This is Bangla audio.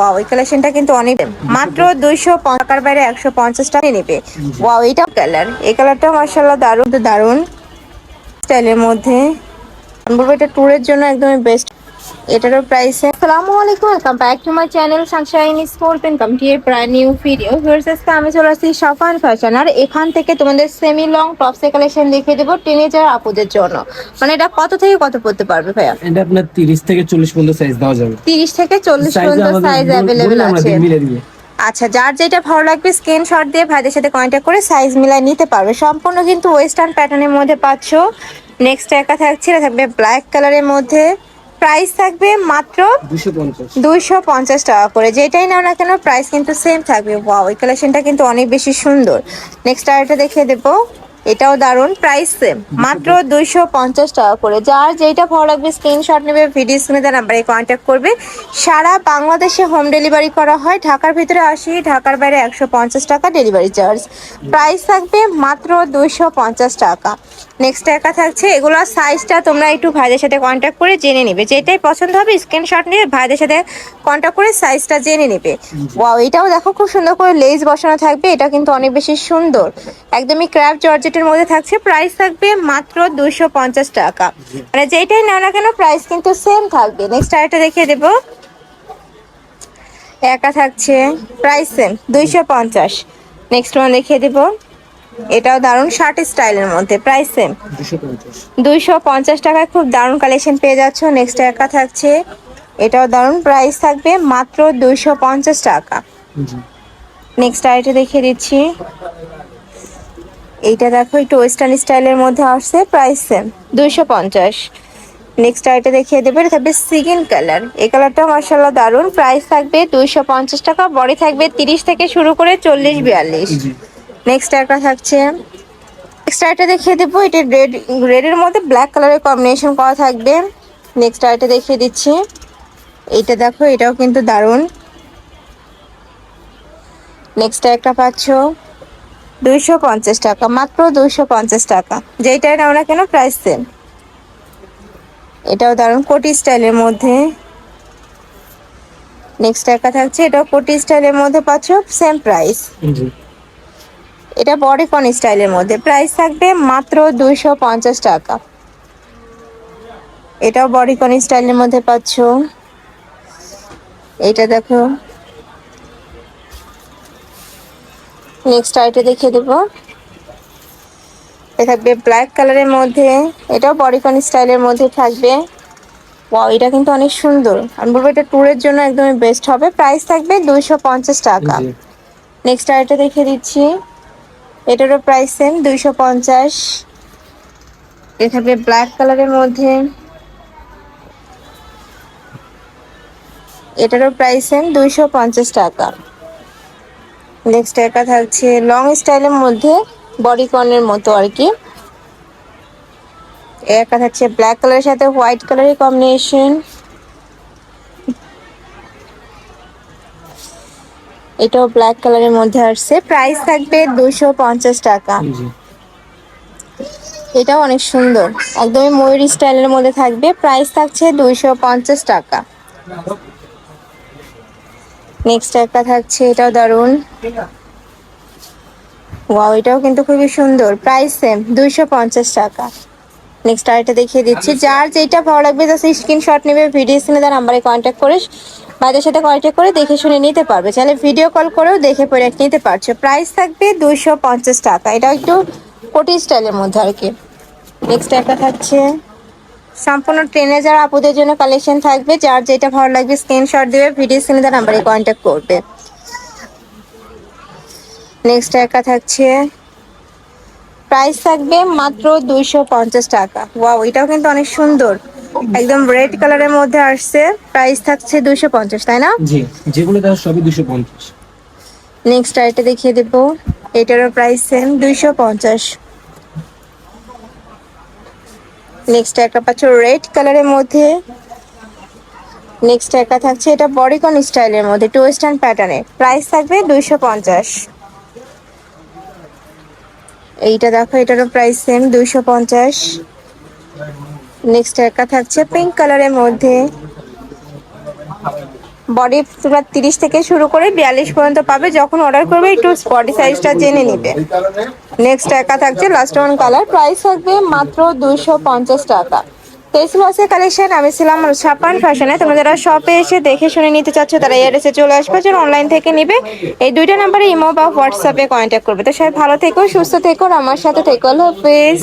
ওয়াও এই কালেকশনটা কিন্তু অনেক মাত্র দুইশো টাকার বাইরে একশো পঞ্চাশ টাকা নেবে। ওয়াও এটা কালার এই কালারটা মার্শাল্লাহ দারুণ দারুণ। স্টাইলের মধ্যে। আমি বলব এটা ট্যুরের জন্য একদমই বেস্ট এটারও প্রাইস আসসালামু আলাইকুম welcome back to my channel sunshine sport welcome to এর ব্র্যান্ড নিউ ভিডিও ভিউয়ার্স আজকে আমি চলে আসছি সফান ফ্যাশন আর এখান থেকে তোমাদের সেমি লং টপসের কালেকশন দেখিয়ে দেবো টিনেজার আপুদের জন্য। মানে এটা কত থেকে কত পড়তে পারবে ভাইয়া? এটা আপনার তিরিশ থেকে চল্লিশ পর্যন্ত সাইজ দেওয়া যাবে। তিরিশ থেকে চল্লিশ Size পর্যন্ত সাইজ অ্যাভেলেবেল আছে। আচ্ছা যার যেটা ভালো লাগবে স্ক্রিনশট দিয়ে ভাইদের সাথে কন্ট্যাক্ট করে সাইজ মিলাই নিতে পারবে। সম্পূর্ণ কিন্তু ওয়েস্টার্ন প্যাটার্নের মধ্যে পাচ্ছ। নেক্সট একা থাকছে থাকবে ব্ল্যাক কালারের মধ্যে। প্রাইস থাকবে মাত্র দুইশো পঞ্চাশ। টাকা করে। যেটাই নাও না কেন প্রাইস কিন্তু সেম থাকবে। ওয়াও এই কালেকশনটা কিন্তু অনেক বেশি সুন্দর। নেক্সট আরেকটা দেখিয়ে দেবো। এটাও দারুণ প্রাইস সেম মাত্র দুইশো পঞ্চাশ টাকা করে। যার যেটা ভালো লাগবে স্ক্রিনশট নেবে ভিডিও স্ক্রিনে দেওয়া নাম্বারে কন্ট্যাক্ট করবে। সারা বাংলাদেশে হোম ডেলিভারি করা হয়। ঢাকার ভিতরে আসি ঢাকার বাইরে একশো পঞ্চাশ টাকা ডেলিভারি চার্জ প্রাইস থাকবে মাত্র দুইশো পঞ্চাশ টাকা। নেক্সট একা থাকছে এগুলোর সাইজটা তোমরা একটু ভাইদের সাথে কন্ট্যাক্ট করে জেনে নিবে। যেটাই পছন্দ হবে স্ক্রিনশট নিয়ে ভাইদের সাথে কন্ট্যাক্ট করে সাইজটা জেনে নেবে। ওয়াও এটাও দেখো খুব সুন্দর করে লেস বসানো থাকবে এটা কিন্তু অনেক বেশি সুন্দর। একদমই ক্র্যাপ জর্জেটের মধ্যে থাকছে প্রাইস থাকবে মাত্র দুশো পঞ্চাশ টাকা। মানে যেটাই নাও না কেন প্রাইস কিন্তু সেম থাকবে। নেক্সট আরেকটা দেখিয়ে দেবো। একা থাকছে প্রাইস সেম দুইশো পঞ্চাশ। নেক্সট ওয়ান দেখিয়ে দেবো। এটাও দারুণ শার্ট স্টাইলের মধ্যে প্রাইস সেম দুইশো পঞ্চাশ টাকায় খুব দারুণ কালেকশন পেয়ে যাচ্ছ। নেক্সট একা থাকছে এটাও দারুণ প্রাইস থাকবে মাত্র দুইশো পঞ্চাশ টাকা। জি। নেক্সট আইটা দেখিয়ে দিচ্ছি। এইটা দেখো একটু ওয়েস্টার্ন স্টাইলের মধ্যে আসছে প্রাইস সেম দুইশো পঞ্চাশ। নেক্সট আইটে দেখিয়ে দেবে এটা থাকবে সিগিন কালার এই কালারটা মার্শাল্লাহ দারুণ প্রাইস থাকবে দুইশো পঞ্চাশ টাকা বডি থাকবে তিরিশ থেকে শুরু করে চল্লিশ বিয়াল্লিশ। জি। নেক্সট একটা থাকছে। নেক্সট আইটা দেখিয়ে দেবো। এটা রেড রেডের মধ্যে ব্ল্যাক কালারের কম্বিনেশন করা থাকবে। নেক্সট আইটা দেখিয়ে দিচ্ছি। এইটা দেখো, এটাও কিন্তু দারুণ। নেক্সট একটা পাচ্ছ দুইশো পঞ্চাশ টাকা, মাত্র দুইশো পঞ্চাশ টাকা। যেইটাই নাও না কেন প্রাইস সেম এটাও দারুণ, কোটি স্টাইলের মধ্যে। নেক্সট একটা থাকছে, এটাও কোটি স্টাইলের মধ্যে পাচ্ছ সেম প্রাইস এটা বডিকন স্টাইলের মধ্যে। প্রাইস থাকবে মাত্র দুইশো পঞ্চাশ টাকা। এটাও বডিকন স্টাইলের মধ্যে পাচ্ছ। এটা দেখো। নেক্সট আইটা দেখিয়ে দেবো। এটা থাকবে ব্ল্যাক কালারের মধ্যে। এটাও বডিকন স্টাইলের মধ্যে থাকবে। ওয়াও এটা কিন্তু অনেক সুন্দর। আমি বলব এটা ট্যুরের জন্য একদমই বেস্ট হবে। প্রাইস থাকবে দুইশো পঞ্চাশ টাকা। নেক্সট আরেকটা দেখিয়ে দিচ্ছি। এটারও প্রাইস সেম দুইশো পঞ্চাশ। এটা থাকবে ব্ল্যাক কালারের মধ্যে। এটারও প্রাইস সেম দুইশো পঞ্চাশ টাকা। নেক্সট একটা থাকছে লং স্টাইলের মধ্যে বডি কর্নের মতো আর কি। একটা থাকছে ব্ল্যাক কালারের সাথে হোয়াইট কালারের কম্বিনেশন এটাও ব্ল্যাক কালারের মধ্যে আসছে। প্রাইস থাকবে দুশো পঞ্চাশ টাকা। এটাও অনেক সুন্দর। একদমই ময়ূরী স্টাইলের মধ্যে থাকবে। প্রাইস থাকছে দুইশো পঞ্চাশ টাকা। নেক্সট একটা থাকছে এটাও দারুণ ওয়াও এটাও কিন্তু খুবই সুন্দর। প্রাইস সেম দুইশো পঞ্চাশ টাকা। নেক্সট আরেকটা দেখিয়ে দিচ্ছি। যার যেটা ভালো লাগবে জাস্ট স্ক্রিনশট নেবে ভিডিও স্ক্রিনে তার নাম্বারে কন্ট্যাক্ট করে বাইরের সাথে কন্ট্যাক্ট করে দেখে শুনে নিতে পারবে। চাইলে ভিডিও কল করেও দেখে পরে নিতে পারছ। প্রাইস থাকবে দুইশো পঞ্চাশ টাকা। এটা একটু কোটি স্টাইলের মধ্যে আর কি। নেক্সট একটা থাকছে। সম্পূর্ণ ট্রেনে যারা আপুদের জন্য কালেকশন থাকবে, যার যেটা ভালো লাগবে স্ক্রিনশট দেবে ভিডিও স্ক্রিনে নাম্বারে কন্ট্যাক্ট করবে। নেক্সট একটা থাকছে। প্রাইস থাকবে মাত্র দুইশো পঞ্চাশ টাকা। ওয়াও এটাও কিন্তু অনেক সুন্দর। একদম রেড কালারের মধ্যে আসছে। প্রাইস থাকছে দুইশো পঞ্চাশ তাই না? জি যেগুলো দেওয়া সবই দুশো পঞ্চাশ। নেক্সট আইটা দেখিয়ে দেবো। এটারও প্রাইস সেম দুইশো পঞ্চাশ। নেক্সট একটা পাচ্ছ রেড কালারের মধ্যে। নেক্সট একটা থাকছে এটা বডিকন স্টাইলের মধ্যে টু ওয়েস্টার্ন প্যাটার্নের প্রাইস থাকবে দুইশো পঞ্চাশ। এইটা দেখো এটারও প্রাইস সেম দুইশো পঞ্চাশ। নেক্সট একটা থাকছে পিঙ্ক কালারের মধ্যে। বডি তোমরা তিরিশ থেকে শুরু করে বিয়াল্লিশ পর্যন্ত পাবে। যখন অর্ডার করবে, একটু বডি সাইজটা জেনে নিবে। নেক্সট একা থাকছে লাস্ট ওয়ান কালার প্রাইস থাকবে মাত্র দুইশো পঞ্চাশ টাকা। তো এই কালেকশন আমি ছিলাম ছাপান ফ্যাশনে তোমরা যারা শপে এসে দেখে শুনে নিতে চাচ্ছ, তারা এসে চলে আসবে। যারা অনলাইন থেকে নিবে, এই দুইটা নাম্বারে ইমো বা হোয়াটসঅ্যাপে কন্ট্যাক্ট করবে। তো সবাই ভালো থেকো, সুস্থ থেকো আমার সাথে থেকো। আল্লাহ হাফেজ।